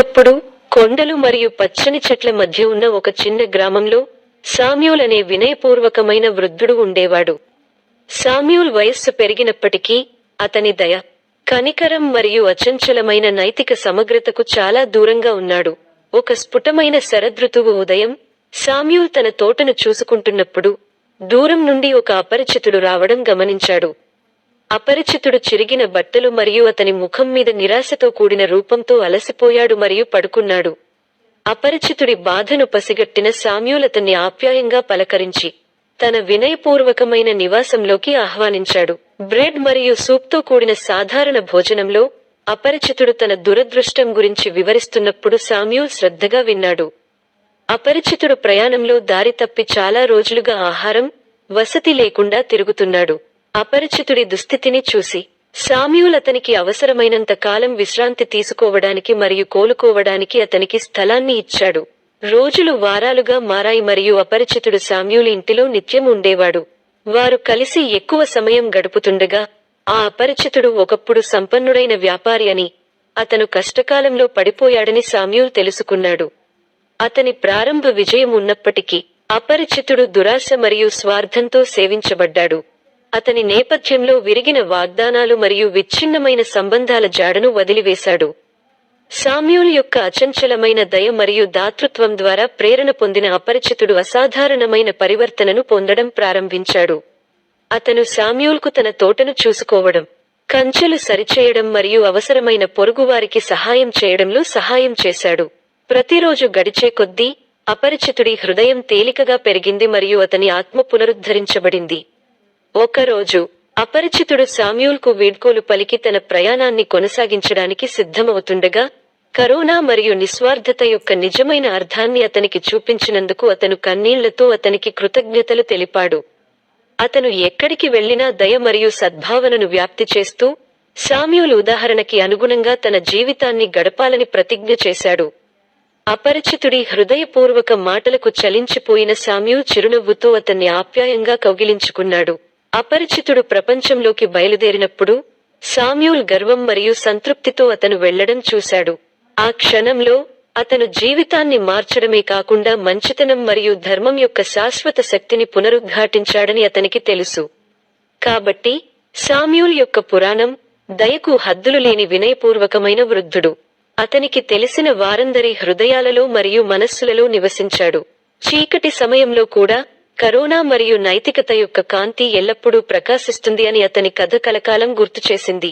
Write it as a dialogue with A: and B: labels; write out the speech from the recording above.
A: ఒకప్పుడు కొండలు మరియు పచ్చని చెట్ల మధ్య ఉన్న ఒక చిన్న గ్రామంలో సామ్యూల్ అనే వినయపూర్వకమైన వృద్ధుడు ఉండేవాడు. సామ్యూల్ వయస్సు పెరిగినప్పటికీ అతని దయ కనికరం మరియు అచంచలమైన నైతిక సమగ్రతకు చాలా దూరంగా ఉన్నాడు. ఒక స్ఫుటమైన శరదృతువు ఉదయం సామ్యూల్ తన తోటను చూసుకుంటున్నప్పుడు దూరం నుండి ఒక అపరిచితుడు రావడం గమనించాడు. అపరిచితుడు చిరిగిన బట్టలు మరియు అతని ముఖం మీద నిరాశతో కూడిన రూపంతో అలసిపోయాడు మరియు పడుకున్నాడు. అపరిచితుడి బాధను పసిగట్టిన సామ్యూల్ అతన్ని ఆప్యాయంగా పలకరించి తన వినయపూర్వకమైన నివాసంలోకి ఆహ్వానించాడు. బ్రెడ్ మరియు సూప్తో కూడిన సాధారణ భోజనంలో అపరిచితుడు తన దురదృష్టం గురించి వివరిస్తున్నప్పుడు సామ్యూల్ శ్రద్ధగా విన్నాడు. అపరిచితుడు ప్రయాణంలో దారి తప్పి చాలా రోజులుగా ఆహారం వసతి లేకుండా తిరుగుతున్నాడు. అపరిచితుడి దుస్థితిని చూసి సామ్యూల్ అతనికి అవసరమైనంత కాలం విశ్రాంతి తీసుకోవడానికి మరియు కోలుకోవడానికి అతనికి స్థలాన్ని ఇచ్చాడు. రోజులు వారాలుగా మారాయి మరియు అపరిచితుడు సామ్యూల్ ఇంటిలో నిత్యం ఉండేవాడు. వారు కలిసి ఎక్కువ సమయం గడుపుతుండగా ఆ అపరిచితుడు ఒకప్పుడు సంపన్నుడైన వ్యాపారి అని అతను కష్టకాలంలో పడిపోయాడని సామ్యూల్ తెలుసుకున్నాడు. అతని ప్రారంభ విజయం ఉన్నప్పటికీ అపరిచితుడు దురాశ మరియు స్వార్థంతో సేవించబడ్డాడు. అతని నేపథ్యంలో విరిగిన వాగ్దానాలు మరియు విచ్ఛిన్నమైన సంబంధాల జాడను వదిలివేశాడు. సామ్యూల్ యొక్క అచంచలమైన దయ మరియు దాతృత్వం ద్వారా ప్రేరణ పొందిన అపరిచితుడు అసాధారణమైన పరివర్తనను పొందడం ప్రారంభించాడు. అతను సామ్యూల్కు తన తోటను చూసుకోవడం కంచెలు సరిచేయడం మరియు అవసరమైన పొరుగువారికి సహాయం చేయడంలో సహాయం చేశాడు. ప్రతిరోజు గడిచే కొద్దీ అపరిచితుడి హృదయం తేలికగా పెరిగింది మరియు అతని ఆత్మ పునరుద్ధరించబడింది. ఒకరోజు అపరిచితుడు సామ్యూల్కు వీడ్కోలు పలికి తన ప్రయాణాన్ని కొనసాగించడానికి సిద్ధమవుతుండగా కరోనా మరియు నిస్వార్థత యొక్క నిజమైన అర్థాన్ని అతనికి చూపించినందుకు అతను కన్నీళ్ళతో అతనికి కృతజ్ఞతలు తెలిపాడు. అతను ఎక్కడికి వెళ్ళినా దయ మరియు సద్భావనను వ్యాప్తి చేస్తూ సామ్యూల్ ఉదాహరణకి అనుగుణంగా తన జీవితాన్ని గడపాలని ప్రతిజ్ఞ చేశాడు. అపరిచితుడి హృదయపూర్వక మాటలకు చలించిపోయిన సామ్యూల్ చిరునవ్వుతో అతన్ని ఆప్యాయంగా కౌగిలించుకున్నాడు. అపరిచితుడు ప్రపంచంలోకి బయలుదేరినప్పుడు సామ్యూల్ గర్వం మరియు సంతృప్తితో అతను వెళ్ళడం చూశాడు. ఆ క్షణంలో అతను జీవితాన్ని మార్చడమే కాకుండా మంచితనం మరియు ధర్మం యొక్క శాశ్వత శక్తిని పునరుద్ఘాటించాడని అతనికి తెలుసు. కాబట్టి సామ్యూల్ యొక్క పురాణం దయకు హద్దులు లేని వినయపూర్వకమైన వృద్ధుడు. అతనికి తెలిసిన వారందరి హృదయాలలో మరియు మనస్సులలో నివసించాడు. చీకటి సమయంలో కూడా కరోనా మరియు నైతికత యొక్క కాంతి ఎల్లప్పుడూ ప్రకాశిస్తుంది అని అతని కథ కలకాలం గుర్తు చేసింది.